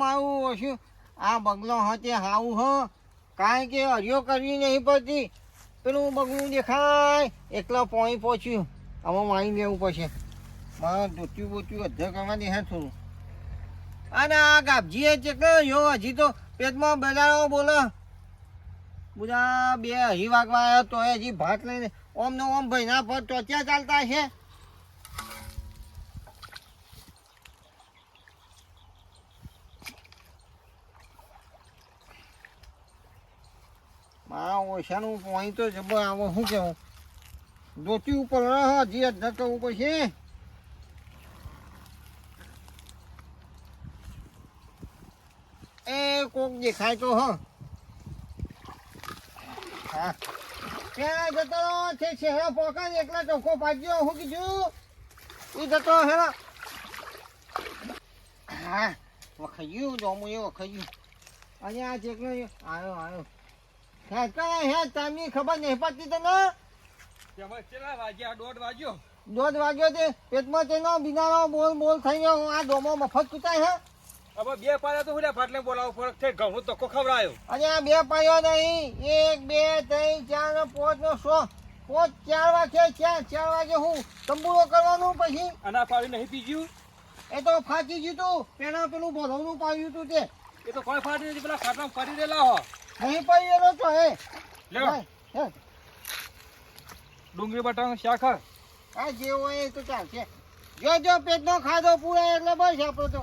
મારું ઓછું. આ બગલો હતે હાવું હ. કારણ કે હરિયો કરવી નહીં પડતી. પેલું બગલું દેખાય. એકલા પોઈ પહોંચ્યું આમાં મારી લેવું પડશે. મારે ધોત્યું બોત્યું અધ્ધર કરવા દે હા થોડું. અને આ ગાભજીએ ચેકલો યો હજી તો પેટમાં બેલાડો બોલો. બધા બે હરી વાગવા આવ્યા તો હજી ભાત લઈને ઓમ ને ઓમ ભાઈના પર ટોચ્યા ચાલતા છે મારા ઓછાનું પોઈન્ટ તો જબર આવો, શું કેવું ધોતી ઉપર રહો અધ્ધર કરવું પડશે એ કોક દેખાય તો હ. હા. ક્યાં જતો રહો? છે શહેરા પોકા એકલા ચોખ્ખો પાડજો હું કીધું. એ જતો હેરા હા વખાયું ડોમું એ વખાયું અને આ ચેકલો આવ્યો આવ્યો હે કઈ હે તામની ખબર નહીં પડતી તને? કેટલા વાગ્યા? દોઢ વાગ્યો? દોઢ વાગ્યો તે પેટમાં તેનો બિનારો બોલ બોલ થઈ ગયો. આ ડોમો મફત કૂટાય હે? હવે બે પાયો તો હુલ્યા ફાટલે બોલાવો ફરક થઈ ઘઉં તો ખવડાયો. અને આ બે પાયો નહીં. એક બે ત્રણ ચાર ને પાંચ ને સો. પાંચ ચાર વાગે ચાર ચાર વાગે હું તંબુરો કરવાનું પછી. આના પાડી નહીં પીજ્યું? એ તો ફાટી ગયું તું. પેલા પેલું ભરવનું પાયું તું તે. એ તો કોઈ ફાટી નથી પેલા ખાટલામાં ફાટી દેલા હો. નહીં પાયેલો તો હે. લ્યો. હે, ડુંગળી બટાનું શાક હા. આ જે હોય એ તો ચાલશે. જો જો પેટનો ખાધો પૂરા એટલે બસ આપણો તો.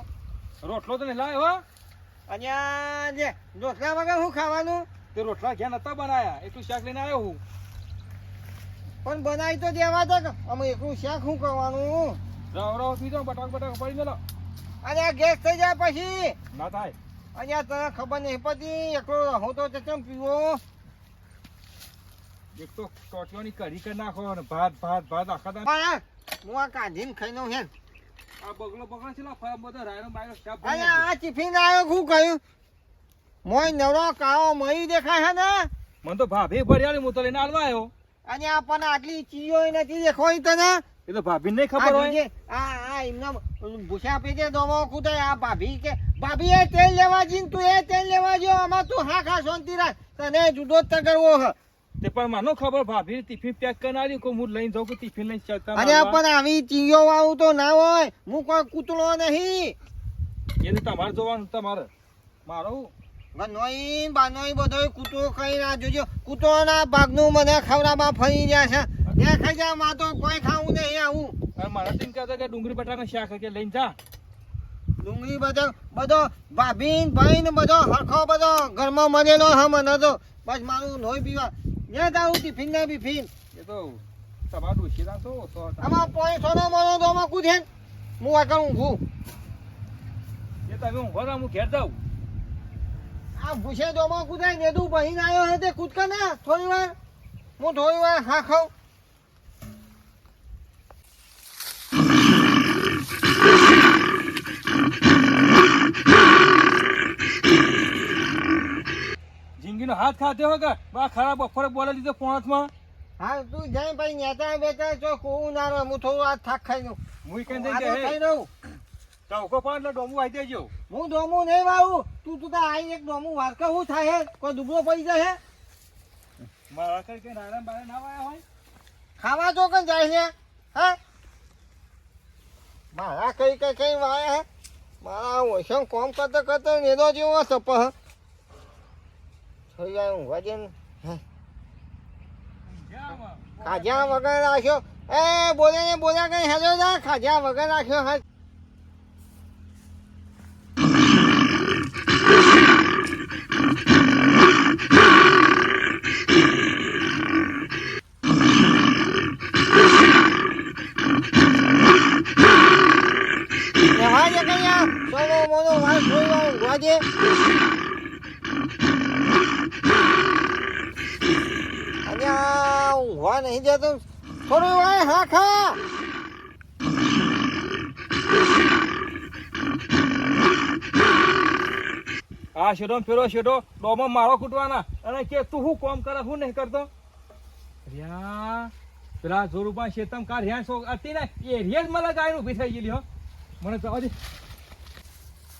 રોટલો તો નહીં લાવ્યો હો. અને જે રોટલા વગર શું ખાવાનું? તે રોટલા ઘેર નતા બનાયા. એટલું શાક લઈને આવ્યો હું. પણ બનાવી તો દેવા તક અમે એકલું શાક શું કરવાનું? રવ રવ પીધો બટાક બટાક પડી મેલો અને આ ગેસ થઈ જાય પછી. ના થાય. આ તને ખબર નહીં પડતી એકલો હું તો ચમ પીવો? એક તો ટોટીઓની કઢી કરી નાખો ને ભાત ભાત ભાત આખા હું આ કાઢીને ખાઈ લઉં હે આ બગલો બગલો છે ફરક બધો રાયનો અને ભરી આ ટિફિન આવ્યો હું કહ્યું મોય નવરો કાળો મહી દેખાય હે ને? મને તો ભાભી ભર્યા હું તો લઈને આલવા આવ્યો. અને આપણને આટલી ચીજો નથી દેખાય તને એ તો ભાભી ને ખબર હોય? આ આ એમના ભૂસા પેટે દોમો કૂદાય આ ભાભી કે ભાભી એ તેલ લેવા જઈને તું એ તેલ લેવા જો આમાં તું હા ખા શાંતિ રાખ. તને જુદો જ કરવો હ. તે પણ મને ખબર ભાભી ટિફિન પેક કરી કે હું લઈને જાઉં કે ટિફિન લઈને ચાલતા અરે પણ આવી ચીયો વાળું તો ના હોય. હું કોઈ કૂતરો નહીં. એ તો તમારે જોવાનું તમારે. મારું બનોઈ બાનોઈ બધો કૂતો ખાઈ ના જોજો કૂતરોના ભાગનું મને ખવડામાં ફરી જાય છે. એ ખાઈ જા માં તો કોઈ ખાવું નહીં આવું. મારા ટીમ કહેતો કે ડુંગળી બટાકા શાક કે લઈને જા. ડુંગળી બટાક બધો ભાભી ને ભાઈ ને બધો હરખો બધો ઘરમાં મળેલો હા મને તો. બસ મારું નોઈ પીવા. ને તારું ટિફિન ને બિફિન. એ તો તમારું ડોશી રાખો તો આમાં પોઈ સોનો મોનો તો આમાં કૂદે હું હું આગળ ઊંઘું એ તમે ઊંઘો હું ઘેર જાઉં. આ ભૂસે દોમાં કુદાય ને તું બહીને આવ્યો હે તે કૂદકા ના થોડી વાર હું થોડી વાર હા ખાઉં જિંદગીનો હાથ ખાતે હો કે? બા ખરાબ બપોરે બોલે દીધો પોણતમાં હા તું જાય ભાઈ નેતા બેતા જો કોવું ના રહે હું થોડું આ થાક ખાઈ નું હું કઈ જઈ તો ખાઈ જાય લઉં પણ એટલે ડોમું આવી દેજો. હું ડોમું નહીં વાવું. તું તું તો આવી એક ડોમું વારકા શું થાય હે? કોઈ દુબળો પડી જાય હે? મારા કઈ કઈ નારાયણ બારે ના વાયા હોય? ખાવા તો કઈ જાય છે હા? મારા કઈ કઈ કઈ વાયા હે? મારા ઓછમ કોમ કરતા કરતા નેદો જેવો સપ હ. થઈ જાય ઊંઘવા દે ને. ખાજા વગર રાખ્યો. એ બોલે ને બોલ્યા કઈ હેલો ના ખાજા વગર રાખ્યો હા રહેવા દે કઈ આ સોનો મોનો વાત થોડી વાર ઊંઘવા નહીં જતો થોડું વાય હા ખા આ ને ફેરો શેડો ડોમો મારો કૂટવાના અને કે તું શું કોમ કરે શું નહીં કરતો? ર્યા પેલા જોરૂપા શેતમ કાર ર્યા સો હતી ને, એ રિયલ મને ગાયનું ઊભી થઈ ગયેલી હો. મને તો હજી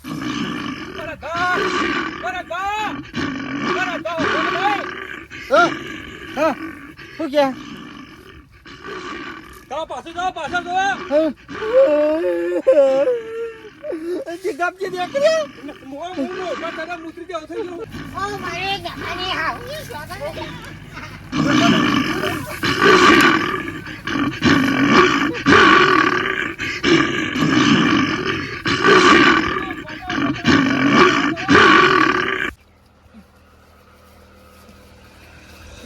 બરા ગા બરા ગા બરા ગા ભાઈ હા હા શું કે પાછું જાઓ પાછળ જો જીગાપજી દેખડ્યા મોં મૂંડો પણ તને મૂતરી દેવું થઈ ગયું ઓ મારે જવાની હાવની સ્વાગત છે. નહીં ને હું છે ને તે દોડા દોડ કરો છો. મારે હું છે ને, પોઈ વાંચો છો આવા. રીસ આઈ.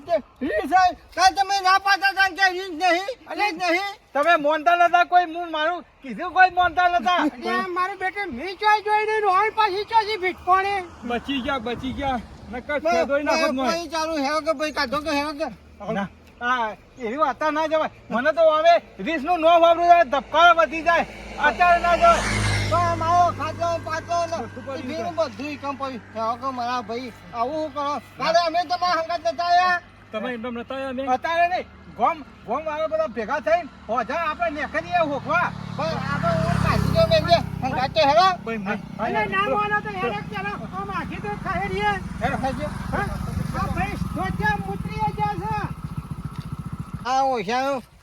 કાલ તમે ના પાડતા હતા કે રીસ નહીં. નહીં તમે મોનતા નતા કોઈ? હું મારું કીધું કોઈ મોનતા નતા? મારું બેટું મી ચોય જોઈને રોહન પાછી ચોથી ભીટકોણે. બચી ગયા બચી ગયા. નકર ફેદોઈ નાખો ચાલુ હેવ કે ભાઈ કાઢો કે હેવ કે? ના. હા એવી વાત ના જવાય. મને તો હવે રીસનું નો વાપરું ધબકારો વધી જાય. અત્યારે ના જવાય. તો મારો ખાતો પાતો ને બધું કમ પડ્યું. કે મારા ભાઈ આવું શું કરો? કાલે અમે તમારા હંગાત નતા આયા. તમે એમ નતા મેં અત્યારે નહીં. ગોમ ગોમ વાળા બધા ભેગા થઈને હોજા આપણે નેખરીએ હોકવા. પણ આપણે હું કાઢી દો બેન હંગાત તો હેરો. ના માનો તો હેડક ચાલો. આમ આખી તો ખાહેડીએ. હેરો ખાજો હા? ભાઈ સોચ્યા મૂતરીએ જાય છે.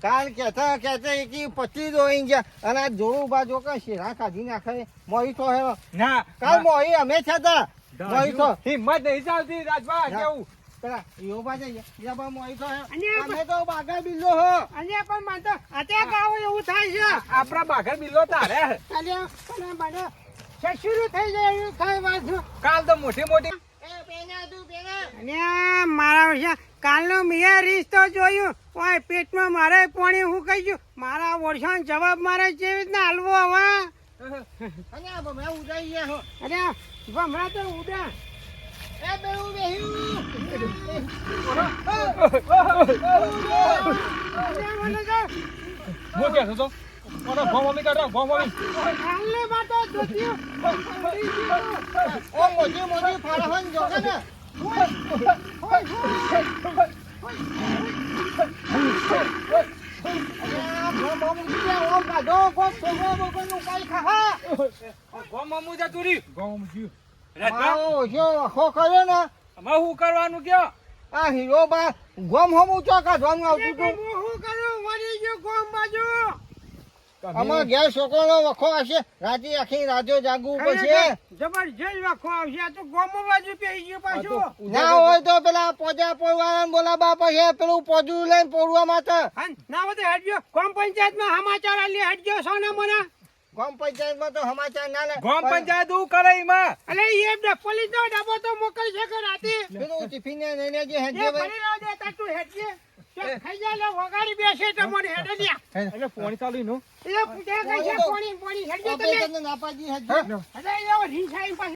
કાલ કહેતા કહેતા એકી પચી દોઈ ગયા અને આ જોડું બાજુ કે શેરા કાઢી નાખે? મોહી તો હે ના. કાલ મોહી અમે થતા મોહી તો. હિંમત નહીં ચાલતી રાજભા. કેવું? પેલા બા મોહી તો અમે તો બાગા બિલ્લો હો. અને પણ માનતો અત્યારે ગાવો એવું થાય છે. આપણા બાઘર બિલ્લો તારે. અલ્યા મને શરૂ થઈ જાય? એવું થાય કાલ તો મોટી મોટી અને મારા વર્ષે કાલનો મેં રીસ તો જોયું. ઓય પેટમાં મારે પાણી હું કહી ગયું? મારા વર્ષાનો જવાબ મારે જેવી રીતના હાલવો હવે? અને બમે ઉડાઈ ગયા હો. અરે ભમરા તો ઉડા. એ બેઉ બેહ્યું તો ઓનો કાઢો ઓ મોજી મોજી જોગે ને. કર્યો કરવાનું કયો આ હીરો બા ગોમ હમું ચોકા કાઢવાનું આવતું હતું. હું શું કરું? મરી ગયું ગોમ બાજુ. આમાં ઘેર છોકરો વખો હશે. રાતે આખી રાજો જાગવું પડશે. જબરજસ્ત વાખો આવશે. આ તો ગોમો બાજુ પેઈ ગયું પાછું. ના હોય તો પેલા પોજા પોરવાળાને બોલાવવા પડશે. પેલું પોજું લઈને પોરવા માટે ના હોય તો હેડજો ગ્રામ પંચાયતમાં સમાચાર આલી હેડજો સોના મોના. ગામ પંચાયતમાં તો સમાચાર ના લે. ગામ પંચાયત હું કરે એમાં? અલે એ ડ- પોલીસનો ડબ્બો તો મોકલી શકે કે રાતે? પેલું ટિફિન ને લઈને જે હેડજે ભાઈ. તું હેડજે ખાઈ જા લે વગાડી બેસે તમને હેડે લ્યા. એટલે પોણી ચાલુ નું. એ પૂછે કઈ છે પોણી પોણી હેડજો તમે. ના પાડી હેડજે. અરે એ રીસાઈ પાસે